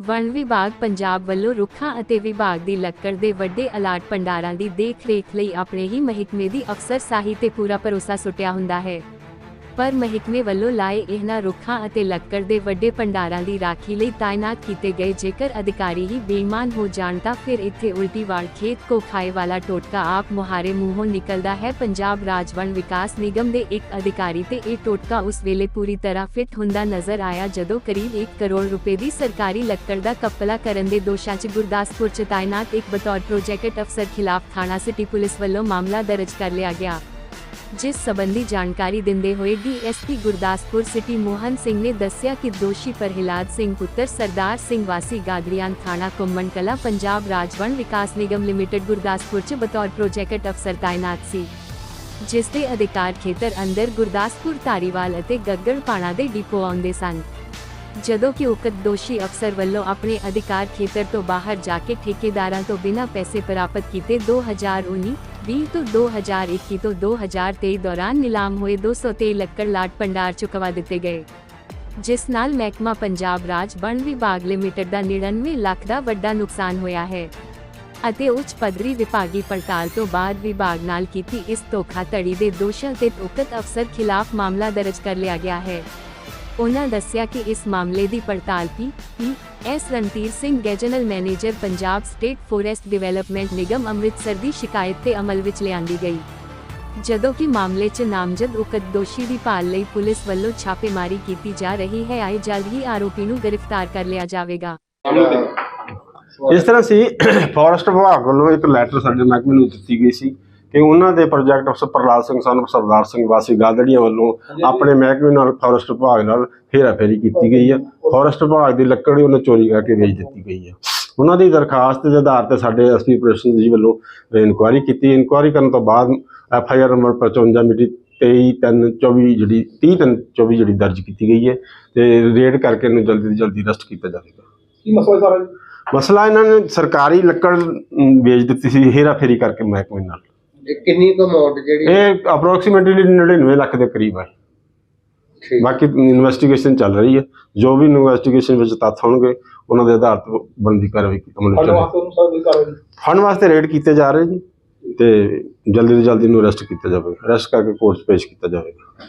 ਵਣ ਵਿਭਾਗ ਪੰਜਾਬ ਵੱਲੋਂ ਰੁੱਖਾਂ ਅਤੇ ਵਿਭਾਗ ਦੀ ਲੱਕੜ ਦੇ ਵੱਡੇ ਅਲਾਟ ਭੰਡਾਰਾਂ ਦੀ ਦੇਖ-ਰੇਖ ਲਈ ਆਪਣੇ ਹੀ ਮਹਿਕਮੇ ਦੀ ਅਫਸਰਸ਼ਾਹੀ ਤੇ ਪੂਰਾ ਭਰੋਸਾ ਸੁੱਟਿਆ ਹੁੰਦਾ ਹੈ। ਪਰ ਮਹਿਕਮੇ ਵੱਲੋਂ ਲਾਏ ਇਹਨਾਂ ਰੁੱਖਾਂ ਅਤੇ ਲੱਕੜ ਦੇ ਵੱਡੇ ਭੰਡਾਰਾਂ ਦੀ ਰਾਖੀ ਲਈ ਤਾਇਨਾਤ ਕੀਤੇ ਗਏ। ਜੇਕਰ ਅਧਿਕਾਰੀ ਹੀ ਬੇਈਮਾਨ ਹੋ ਜਾਣ ਤਾਂ ਫਿਰ ਇੱਥੇ ਉਲਟੀ ਵਾੜ ਖੇਤ ਕੋ ਖਾਏ ਵਾਲਾ ਟੋਟਕਾ ਆਪ ਮੁਹਾਰੇ ਮੂੰਹੋਂ ਨਿਕਲਦਾ ਹੈ। ਪੰਜਾਬ ਰਾਜ ਵਣ ਵਿਕਾਸ ਨਿਗਮ ਦੇ ਇੱਕ ਅਧਿਕਾਰੀ ਤੇ ਇਹ ਟੋਟਕਾ ਉਸ ਵੇਲੇ ਪੂਰੀ ਤਰ੍ਹਾਂ ਫਿੱਟ ਹੁੰਦਾ ਨਜ਼ਰ ਆਇਆ ਜਦੋਂ ਕਰੀਬ 1 ਕਰੋੜ ਰੁਪਏ ਦੀ ਸਰਕਾਰੀ ਲੱਕੜ ਦਾ ਕਪਲਾ ਕਰਨ ਦੇ ਦੋਸ਼ਾਂ 'ਚ ਗੁਰਦਾਸਪੁਰ 'ਚ ਤਾਇਨਾਤ ਇੱਕ ਬਤੌਰ ਪ੍ਰੋਜੈਕਟ ਅਫਸਰ ਖਿਲਾਫ ਥਾਣਾ ਸਿਟੀ ਪੁਲਿਸ ਵੱਲੋਂ ਮਾਮਲਾ ਦਰਜ ਕਰ ਲਿਆ ਗਿਆ। ਜਿਸ ਸਬੰਧੀ ਜਾਣਕਾਰੀ ਦਿੰਦੇ ਹੋਏ ਡੀਐਸਪੀ ਗੁਰਦਾਸਪੁਰ ਸਿਟੀ ਮੋਹਨ ਸਿੰਘ ਨੇ ਦੱਸਿਆ ਕਿ ਦੋਸ਼ੀ ਪ੍ਰਹਿਲਾਦ ਸਿੰਘ ਪੁੱਤਰ ਸਰਦਾਰ ਸਿੰਘ ਵਾਸੀ ਗਾਦਰੀਆਂ ਥਾਣਾ ਕੁੰਮਣ ਕਲਾ ਪੰਜਾਬ ਰਾਜਵਣ ਵਿਕਾਸ ਨਿਗਮ ਲਿਮਟਿਡ ਗੁਰਦਾਸਪੁਰ ਚ ਬਤੌਰ ਪ੍ਰੋਜੈਕਟ ਅਫਸਰ ਤਾਇਨਾਤ ਸੀ, ਜਿਸ ਦੇ ਅਧਿਕਾਰ ਖੇਤਰ ਅੰਦਰ ਗੁਰਦਾਸਪੁਰ, ਧਾਰੀਵਾਲ ਅਤੇ ਗੱਗੜ ਪਾਣਾ ਦੇ ਡਿਪੋ ਆਉਂਦੇ ਸਨ। ਜਦੋਂ ਕਿ ਉਕਤ ਦੋਸ਼ੀ ਅਫਸਰ ਵੱਲੋਂ ਆਪਣੇ ਅਧਿਕਾਰ ਖੇਤਰ ਤੋਂ ਬਾਹਰ ਜਾ ਕੇ ਠੇਕੇਦਾਰਾਂ ਤੋਂ ਬਿਨਾਂ ਪੈਸੇ ਪ੍ਰਾਪਤ ਕੀਤੇ 2019 20 ਤੋਂ 2021 ਤੋਂ 2023 ਦੌਰਾਨ ਨਿਲਾਮ ਹੋਏ 223 ਲੱਕੜ ਲਾਟ ਭੰਡਾਰ ਚੁਕਵਾ ਦਿੱਤੇ ਗਏ। ਜਿਸ ਨਾਲ ਮਹਿਕਮਾ ਪੰਜਾਬ ਰਾਜ ਵਣ ਵਿਭਾਗ ਲਿਮਟਿਡ ਦਾ 99 ਲੱਖ ਦਾ ਵੱਡਾ ਨੁਕਸਾਨ ਹੋਇਆ ਹੈ ਅਤੇ ਉੱਚ ਪੱਧਰੀ ਵਿਭਾਗੀ ਪੜਤਾਲ ਤੋਂ ਬਾਅਦ ਵਿਭਾਗ ਨਾਲ ਕੀਤੀ ਇਸ ਧੋਖਾਧੜੀ ਦੇ ਦੋਸ਼ਾਂ ਤੇ ਉਕਤ ਅਫਸਰ ਖਿਲਾਫ ਮਾਮਲਾ ਦਰਜ ਕਰ ਲਿਆ ਗਿਆ ਹੈ। ਉਹਨਾਂ ਦੱਸਿਆ ਕਿ ਇਸ ਮਾਮਲੇ ਦੀ ਪੜਤਾਲ P S Randhir Singh general manager Punjab state forest development Nigam Amritsar ਦੀ ਸ਼ਿਕਾਇਤ ਤੇ ਅਮਲ ਵਿੱਚ ਲਿਆਂਦੀ ਗਈ। ਜਦੋਂ ਕਿ ਮਾਮਲੇ 'ਚ ਨਾਮਜ਼ਦ ਉਕਤ ਦੋਸ਼ੀ ਦੀ ਭਾਲ ਲਈ ਪੁਲਿਸ ਵੱਲੋਂ ਛਾਪੇਮਾਰੀ ਕੀਤੀ ਜਾ ਰਹੀ ਹੈ, ਆਏ ਜਲਦ ਹੀ ਆਰੋਪੀ ਨੂੰ ਗ੍ਰਿਫਤਾਰ ਕਰ ਲਿਆ ਜਾਵੇਗਾ। ਇਸ ਤਰ੍ਹਾਂ ਸੀ ਫੋਰੈਸਟ ਵਿਭਾਗ ਵੱਲੋਂ ਇੱਕ ਲੈਟਰ ਸਾਡੇ ਮਹਿਕਮੇ ਨੂੰ ਦਿੱਤੀ ਗਈ ਸੀ। ਕਿ ਉਹਨਾਂ ਦੇ ਪ੍ਰੋਜੈਕਟ ਅਫਸਰ ਪ੍ਰਲਾਦ ਸਿੰਘ ਸਾਨੂੰ ਸਰਦਾਰ ਸਿੰਘ ਵਾਸੀ ਗਾਦੜੀਆਂ ਵੱਲੋਂ ਆਪਣੇ ਮਹਿਕਮੇ ਨਾਲ ਫੋਰੈਸਟ ਵਿਭਾਗ ਨਾਲ ਹੇਰਾਫੇਰੀ ਕੀਤੀ ਗਈ ਹੈ ਫੋਰੈਸਟ ਵਿਭਾਗ ਦੀ ਲੱਕੜ ਉਹਨੇ ਚੋਰੀ ਕਰਕੇ ਵੇਚ ਦਿੱਤੀ ਗਈ ਹੈ ਉਹਨਾਂ ਦੀ ਦਰਖਾਸਤ ਦੇ ਆਧਾਰ ਤੇ ਸਾਡੇ ਐਸਪੀ ਆਪਰੇਸ਼ਨ ਜੀ ਵੱਲੋਂ ਇਨਕੁਆਇਰੀ ਕੀਤੀ। ਇਨਕੁਆਇਰੀ ਕਰਨ ਤੋਂ ਬਾਅਦ ਐਫ ਆਈ ਆਰ ਨੰਬਰ 55 ਮਿਤੀ 23 3 24 ਜਿਹੜੀ 30 3 24 ਜਿਹੜੀ ਦਰਜ ਕੀਤੀ ਗਈ ਹੈ ਤੇ ਰੇਡ ਕਰਕੇ ਇਹਨੂੰ ਜਲਦੀ ਤੋਂ ਜਲਦੀ ਅਰੈਸਟ ਕੀਤਾ ਜਾਵੇਗਾ। ਕੀ ਮਸਲਾ ਸਾਰਾ ਮਸਲਾ ਇਹਨਾਂ ਨੇ ਸਰਕਾਰੀ ਲੱਕੜ ਵੇਚ ਦਿੱਤੀ ਸੀ ਹੇਰਾ ਫੇਰੀ ਕਰਕੇ ਮਹਿਕਮੇ ਨਾਲ। ਇਹ ਕਿੰਨੀ ਕੁ ਅਮਾਉਂਟ ਜਿਹੜੀ ਇਹ ਅਪਰੋਕਸੀਮੇਟਲੀ 99 ਲੱਖ ਦੇ ਕਰੀਬ ਹੈ ਠੀਕ। ਬਾਕੀ ਇਨਵੈਸਟੀਗੇਸ਼ਨ ਚੱਲ ਰਹੀ ਹੈ ਜੋ ਵੀ ਇਨਵੈਸਟੀਗੇਸ਼ਨ ਵਿੱਚ ਤੱਥ ਹੋਣਗੇ ਉਹਨਾਂ ਦੇ ਆਧਾਰ ਤੇ ਬਣਦੀ ਕਾਰਵਾਈ ਅਮਲ ਵਿੱਚ ਲਿਆਂਦੀ। ਫੰਡ ਵਾਸਤੇ ਰੇਡ ਕੀਤੇ ਜਾ ਰਹੇ ਜੀ ਤੇ ਜਲਦੀ ਤੋਂ ਜਲਦੀ ਇਹਨੂੰ ਅਰੈਸਟ ਕੀਤਾ ਜਾਵੇਗਾ। ਅਰੈਸਟ ਕਰਕੇ ਕੋਰਟ 'ਚ ਪੇਸ਼ ਕੀਤਾ ਜਾਵੇਗਾ।